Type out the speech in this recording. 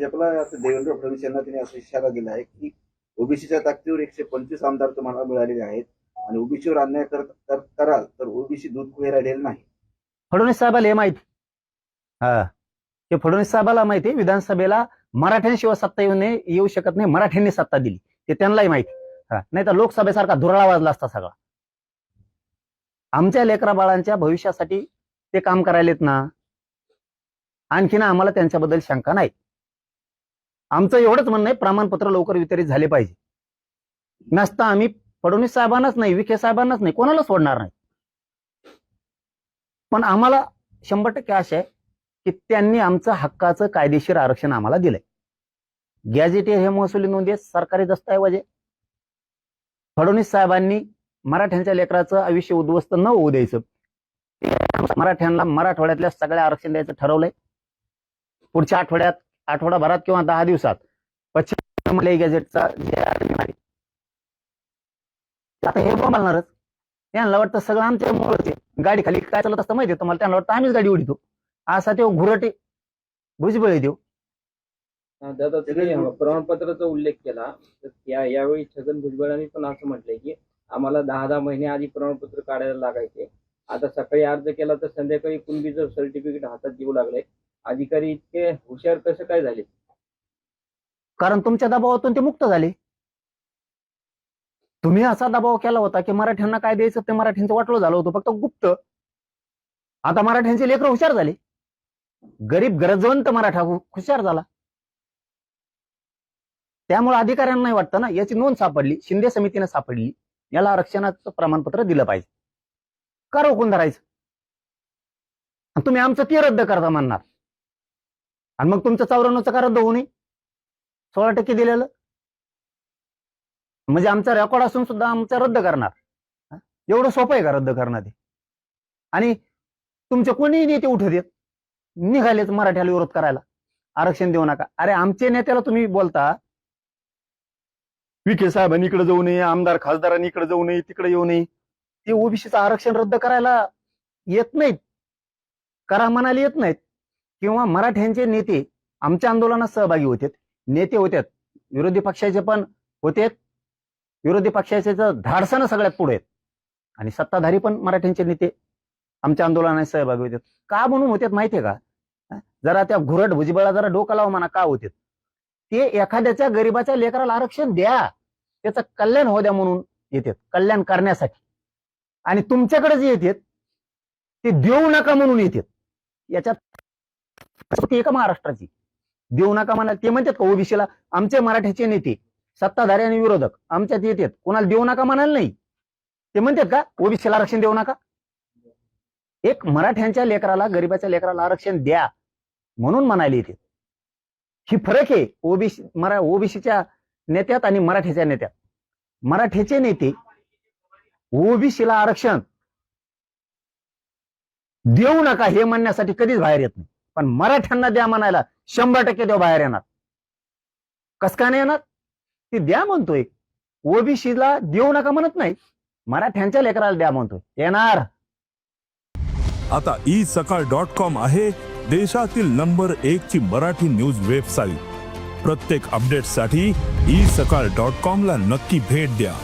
भाजपला आता देवेंद्र फडणवीस यांना त्यांनी असा इशारा दिला आहे की ओबीसीच्या ताकदीवर एकशे पंचवीस आमदार तुम्हाला मिळालेले आहेत आणि ओबीसीवर अन्याय कर- कर- कराल तर ओबीसी दूध खुले राहिलेलं नाही. फडणवीस साहेबाला हे माहिती? हा. हे फडणवीस साहेबाला माहिती विधानसभेला मराठ्यांशिवाय सत्ता येऊ नये येऊ शकत नाही मराठ्यांनी सत्ता दिली. ते त्यांनाही माहिती. हा. नाही तर लोकसभेसारखा धुरळा वाजला असता सगळा. आमच्या लेकरा बाळांच्या भविष्यासाठी ते काम करायलेत ना? आणखीन आम्हाला त्यांच्याबद्दल शंका नाही. आमचं एवढंच म्हणणं आहे प्रमाणपत्र लवकर वितरित झाले पाहिजे. नसता आम्ही फडणवीस साहेबांनाच नाही विखे साहेबांनाच नाही कोणाला सोडणार नाही. पण आम्हाला शंभर टक्के आशा आहे की त्यांनी आमचं हक्काचं कायदेशीर आरक्षण आम्हाला दिलंय. गॅजेटियर हे महसुली नोंदी सरकारी दस्तऐवज आहे फडणवीस साहेबांनी मराठ्यांच्या लेकराचं आयुष्य उद्ध्वस्त न होऊ द्यायचं. मराठ्यांना मराठवाड्यातल्या सगळ्या आरक्षण द्यायचं ठरवलंय. पुढच्या आठवड्यात आठवडाभरात किंवा दहा दिवसात. पश्चिम मलय गॅजेटचा जे आहे, आता हे बोलणारच त्यांना वाटतं सगळं आमच्या मुळे गाडी खाली काय चालत असतं माहिती तुम्हाला? त्यांना वाटतं आम्हीच गाडी उडीतो असा तो घुरटे भुजबळ देऊ हा, दादा तुम्ही प्रमाणपत्राचा उल्लेख केला. तर त्या यावेळी छगन भुजबळांनी पण असं म्हटलंय की आम्हाला दहा दहा महिने आधी प्रमाणपत्र काढायला लागायचे. आता सकाळी अर्ज केला तर संध्याकाळी कुणबीचं सर्टिफिकेट हातात देऊ लागले अधिकारी इतके हुशार कसं काय झाले? कारण तुमच्या दबावातून ते मुक्त झाले. तुम्ही असा दबाव केला होता की मराठ्यांना काय द्यायचं ते मराठ्यांचं वाटलं झालं होतं फक्त गुप्त. आता मराठ्यांचे लेकर हुशार झाले. गरीब गरजवंत मराठा हुशार झाला. त्यामुळे अधिकाऱ्यांना वाटतं ना याची नोंद सापडली शिंदे समितीने सापडली. याला आरक्षणाचं प्रमाणपत्र दिलं पाहिजे. का रोखून धरायचं. आणि तुम्ही आमचं ते रद्द करता म्हणणार. आणि मग तुमचं चौऱ्याण्णवचं का रद्द होऊ नये? सोळा टक्के दिलेलं. म्हणजे आमचा रेकॉर्ड असून सुद्धा आमचा रद्द करणार. एवढं सोपं आहे का रद्द करणं ते? आणि तुमचे कोणीही नेते उठ देत. निघालेच मराठ्याला विरोध करायला. आरक्षण देऊ नका. अरे आमचे नेत्याला तुम्ही बोलता. विखे साहेबांनी इकडे जाऊ नये आमदार खासदारांनी इकडे जाऊ नये तिकडे येऊ नये. ते ओबीसीचं आरक्षण रद्द करायला येत नाहीत. करा म्हणायला येत नाहीत. किंवा मराठ्यांचे नेते आमच्या आंदोलनात सहभागी होते नेते होते विरोधी पक्षाचे पण होते विरोधी पक्षाचे धाडसानं सगळ्यात पुढे आहेत. आणि सत्ताधारी पण मराठ्यांचे नेते आमच्या आंदोलनात सहभागी होते का म्हणून होते माहितीये का? जरा त्या घुरट भुजबळा जरा डोकं लावा म्हणा का होते ते एखाद्याच्या गरीबाच्या लेकराला आरक्षण द्या. त्याचं कल्याण हो द्या म्हणून येतात. कल्याण करण्यासाठी. आणि तुमच्याकडे जे येतात ते देऊ नका म्हणून येतात. याच्यात एका महाराष्ट्राची. देऊ नका म्हणाल ते म्हणतात का ओबीसीला आमचे मराठ्याचे नेते सत्ताधारी आणि विरोधक आमच्यात येतात. कोणाला देऊ नका म्हणाल नाही. ते म्हणतात का ओबीसीला आरक्षण देऊ नका. एक मराठ्यांच्या लेकराला गरीबाच्या लेकराला आरक्षण द्या म्हणून म्हणायला येते ही फरक आहे ओबीसी मरा ओबीसीच्या नेत्यात आणि मराठीच्या नेत्यात. मराठीचे नेते ओबीसीला आरक्षण. देऊ नका हे म्हणण्यासाठी कधीच बाहेर येत नाही. पण मराठ्यांना द्या म्हणायला शंभर टक्के देव बाहेर येणार. कस का नाही येणार? ते द्या म्हणतोय. ओबीसीला देऊ नका म्हणत नाही. मराठ्यांच्या लेकराला द्या म्हणतोय. येणार. आता ई सकाळ डॉट कॉम आहे देशातील नंबर एक ची मराठी न्यूज वेबसाईट प्रत्येक अपडेटसाठी ई सकाळ डॉट कॉम ला नक्की भेट द्या.